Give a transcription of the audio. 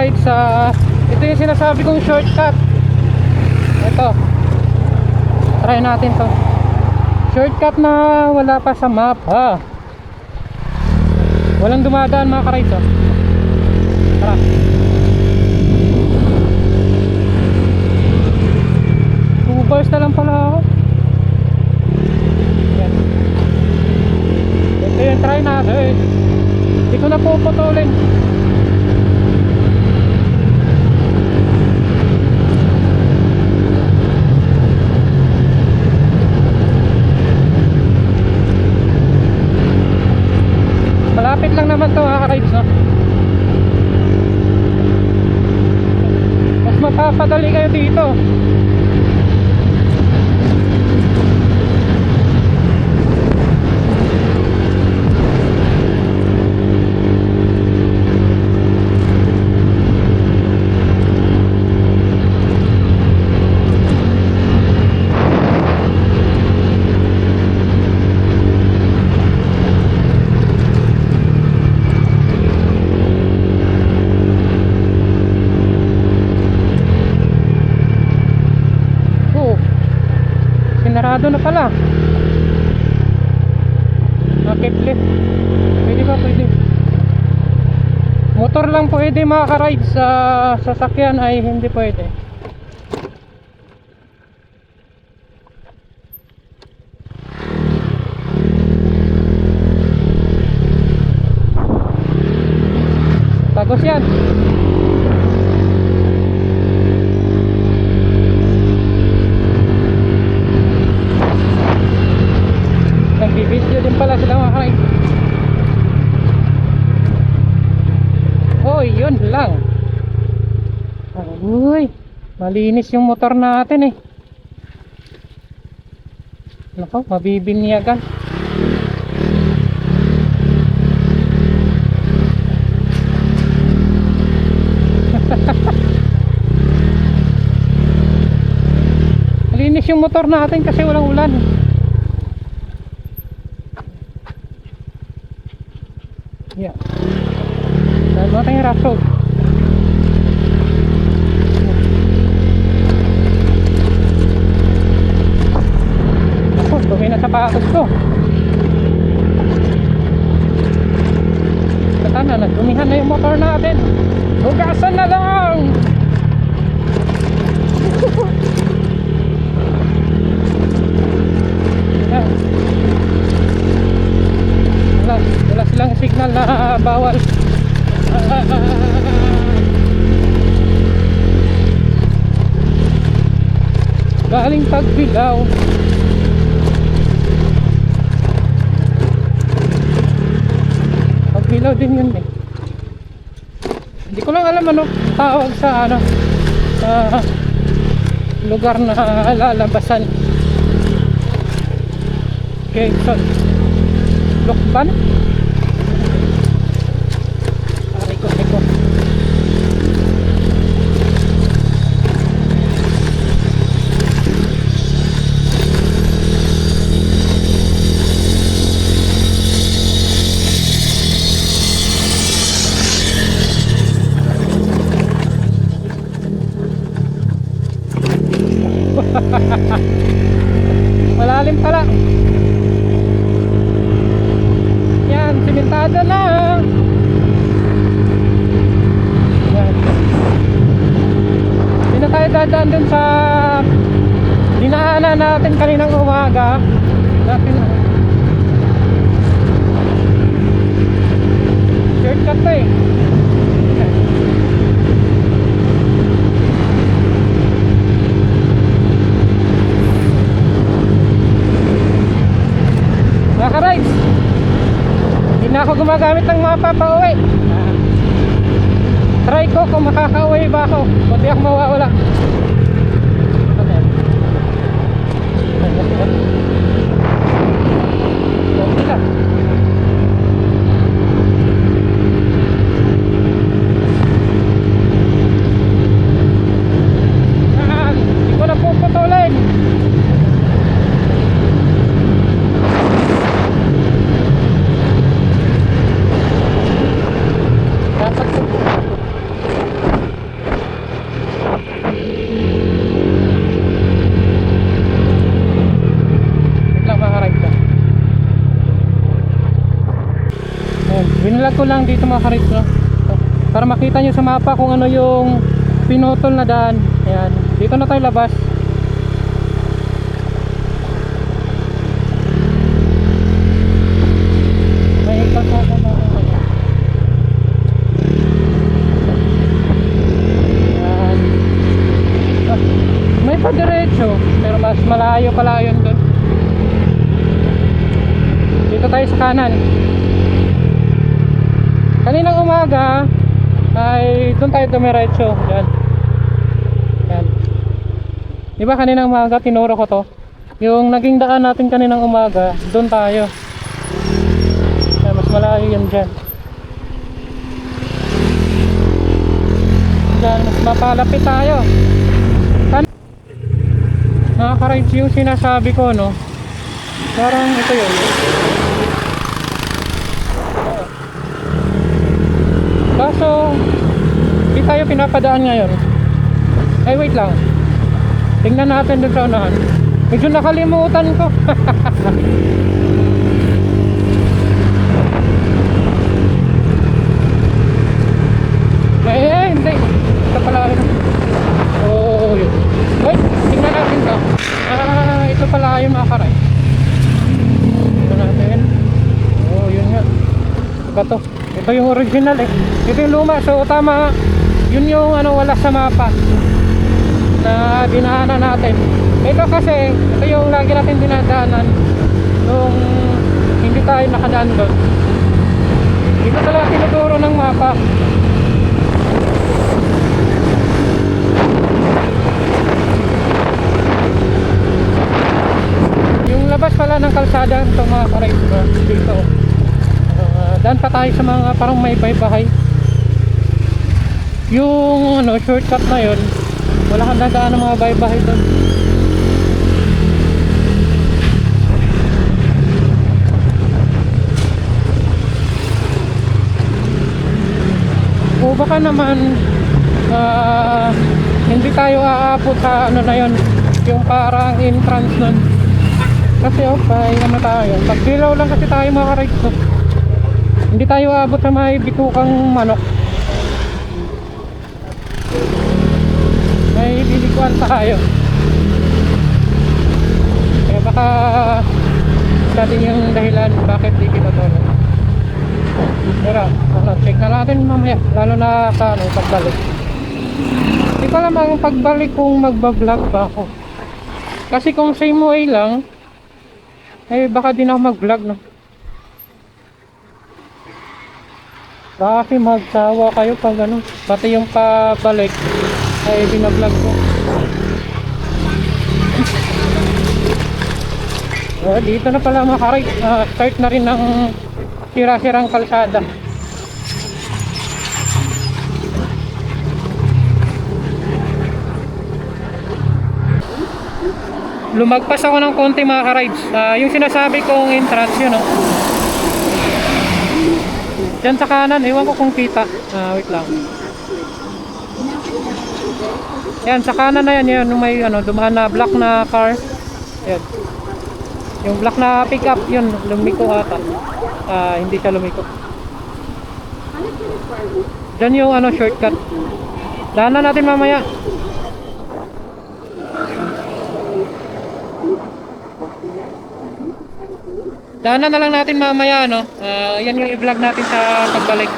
ride sa ito yung sinasabi kong shortcut. Ito. Try natin to. Shortcut na wala pa sa map ha? Walang dumadaan mga ka-rides oh. tara two bars na lang pala ako yan ito yung try natin hindi ko na puputulin Malapit lang naman to mga ka-rides no? Mas mapapadali kayo dito Oo. Sinarado na pala. Nakiplit. Pwede ba? Pwede. Motor lang pwede makaka-ride sa sasakyan ay hindi pwede. Tagos yan. Nagbibideo din pala sila mga kain. Oh, yun lang. Uy, malinis yung motor natin eh. Nako, mabibinyagan. Malinis yung motor natin kasi walang ulan. Yeah. Dahil mga tayong rough. Ako, sapatos ko. Saka na, nagdumihan na yung motor natin. Hugasan na lang! Wala, wala silang signal na bawal galing pagbigaw pagbilaw din yun eh hindi ko lang alam ano tawag sa ano sa lugar na lalabasan okay so Lukban? Aray ko, aray ko. Malalim pala. Yan, simentado na. Yan. Hindi na tayo dadaan dun sa dinaanan natin kaninang umaga. Natin Shortcut to eh. Naka-rides. Hindi na ako gumagamit ng mapa pa. Try ko kung makaka-uwi ba ako. Kundi ako mawawala. Okay lang. Yan. Hindi ko na puputulin. Dapat ko lang dito mga karit no? para makita nyo sa mapa kung ano yung pinutol na daan. Ayan. Dito na tayo labas. Padiretso pero mas malayo pala yun dun. Dito tayo sa kanan kaninang umaga ay doon tayo dumiretso. Yan. Yan. Di ba kaninang umaga tinuro ko to? Yung naging daan natin kaninang umaga doon tayo. Kaya mas malayo yan dyan. Dyan mas mapalapit tayo. Kan nakaka-rides yung sinasabi ko no? Parang ito yun Kaso, di tayo pinapadaan ngayon. Ay, wait lang. Tingnan natin doon sa unahan. Medyo nakalimutan ko. eh, hindi. Ito pala. Oo, oh, yun. Wait, tingnan. Ah, ito pala yung makaray. Ito natin. Oh, yun nga. Iba to. Ito yung original eh. Ito yung luma. So tama. Yun yung ano wala sa mapa. Na dinaanan natin. Ito kasi, ito yung lagi natin dinadaanan. Nung hindi tayo nakadaan doon. Dito talaga tinuturo ng mapa. Yung labas pala ng kalsada ito mga ka-rides bro, dito. Uh, daan pa tayo sa mga parang may baybahay. Yung ano, shortcut na yun, wala kang dadaan ng mga baybahay doon. O baka naman ah, hindi tayo aabot sa ano na yun, yung parang entrance nun. Kasi oh, pa, ano tayo, pagdilaw lang kasi tayo mga ka-rides no? Hindi tayo aabot sa may bitukang manok. May bilikuan tayo. Kaya baka sa atin yung dahilan bakit di kita to. Pero, check na natin mamaya. Lalo na sa ano, pagbalik. Hindi ko alam ang pagbalik kung magbablog ba ako. Kasi kung same way lang, eh baka din ako mag-vlog no. Baka magsawa kayo pag ano, pati yung pabalik ay binablog ko. Oh, dito na pala makaray, ah, start na rin ng sira-sirang kalsada. Lumagpas ako ng konti mga ka-rides. Ah, yung sinasabi kong entrance yun, no? Diyan sa kanan, ewan ko kung kita. Ah, wait lang. Yan, sa kanan na yan, yan, yung may ano, dumaan na black na car. Yan. Yung black na pickup, yun, lumiko ata. Ah, hindi siya lumiko. Diyan yung ano, shortcut. Daanan natin mamaya. Daanan na lang natin mamaya, no? Ah, yan yung i-vlog natin sa pagbalik.